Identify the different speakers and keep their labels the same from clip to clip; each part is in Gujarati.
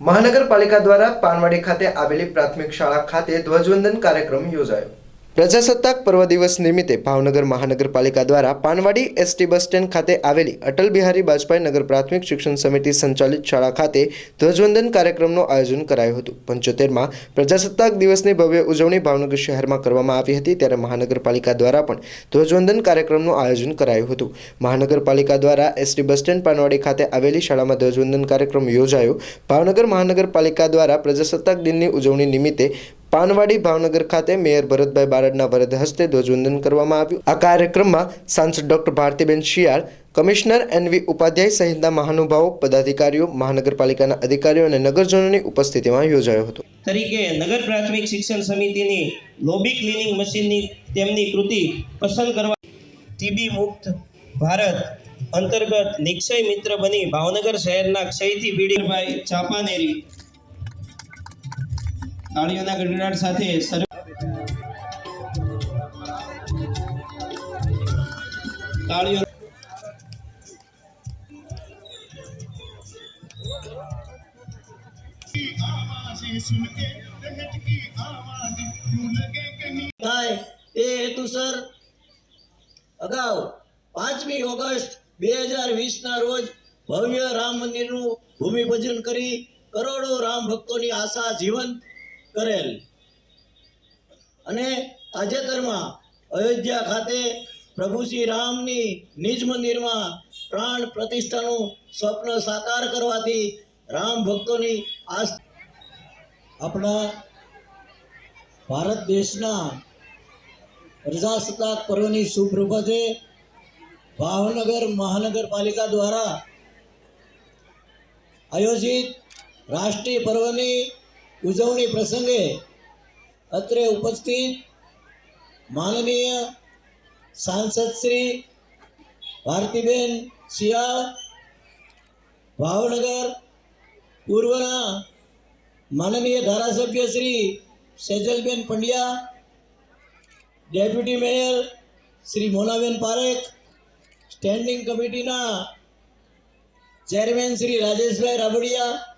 Speaker 1: મહાનગરપાલિકા દ્વારા પાનવાડી ખાતે આવેલી પ્રાથમિક શાળા ખાતે ધ્વજવંદન કાર્યક્રમ યોજાયો. પ્રજાસત્તાક પર્વ દિવસ નિમિત્તે ભાવનગર મહાનગરપાલિકા દ્વારા પાનવાડી એસટી બસ સ્ટેન્ડ ખાતે આવેલી અટલ બિહારી વાજપેયી નગર પ્રાથમિક શિક્ષણ સમિતિ સંચાલિત શાળા ખાતે ધ્વજવંદન કાર્યક્રમનું આયોજન કરાયું હતું. પંચોતેરમાં પ્રજાસત્તાક દિવસની ભવ્ય ઉજવણી ભાવનગર શહેરમાં કરવામાં આવી હતી ત્યારે મહાનગરપાલિકા દ્વારા પણ ધ્વજવંદન કાર્યક્રમનું આયોજન કરાયું હતું. મહાનગરપાલિકા દ્વારા એસટી બસ સ્ટેન્ડ પાનવાડી ખાતે આવેલી શાળામાં ધ્વજવંદન કાર્યક્રમ યોજાયો. ભાવનગર મહાનગરપાલિકા દ્વારા પ્રજાસત્તાક દિનની ઉજવણી નિમિત્તે પાનવાડી ભાવનગર ખાતે મેયર ભરતભાઈ બારડના વરદ હસ્તે ધ્વજવંદન કરવામાં આવ્યું. આ કાર્યક્રમમાં સાંસદ doctor Bharatiben Shiyal, commissioner N V Upadhyay સહિતના મહાનુભાવો, પદાધિકારીઓ, મહાનગરપાલિકાના અધિકારીઓ અને નગરજનોની ઉપસ્થિતિમાં યોજાયો હતો.
Speaker 2: તરીકે નગર પ્રાથમિક શિક્ષણ સમિતિની લોબી ક્લિનિંગ મશીનની તેમની કૃતિ પસંદ કરવા ટીબી મુક્ત ભારત અંતર્ગત નિક્ષય મિત્ર બની ભાવનગર શહેરના ક્ષયથી પીડિતભાઈ ચાપાનેરી તાળીઓના ગડગડાટ સાથે
Speaker 3: થાય એ હેતુસર અગાઉ પાંચમી ઓગસ્ટ બે હજાર વીસના રોજ ભવ્ય રામ મંદિરનું ભૂમિપૂજન કરી કરોડો રામ ભક્તોની આશા જીવંત કરેલ. અને તાજેતરમાં અયોધ્યા ખાતે પ્રભુ શ્રી રામની નિજ મંદિરમાં પ્રાણ પ્રતિષ્ઠાનું સ્વપ્ન સાકાર કરવાથી રામ ભક્તોની આસ્થા આપણા ભારત દેશના પ્રજાસત્તાક પર્વની સુપ્રભાતે ભાવનગર મહાનગરપાલિકા દ્વારા આયોજિત રાષ્ટ્રીય પર્વની ઉજવણી પ્રસંગે અત્રે ઉપસ્થિત માનનીય સાંસદ શ્રી ભારતીબેન શિયાળ, ભાવનગર પૂર્વના માનનીય ધારાસભ્ય Shri Sejalben Pandya, deputy mayor Shri Monaben Parekh, standing કમિટીના ચેરમેન શ્રી રાજેશભાઈ રાબડિયા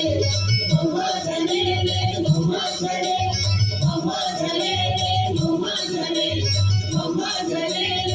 Speaker 3: मजले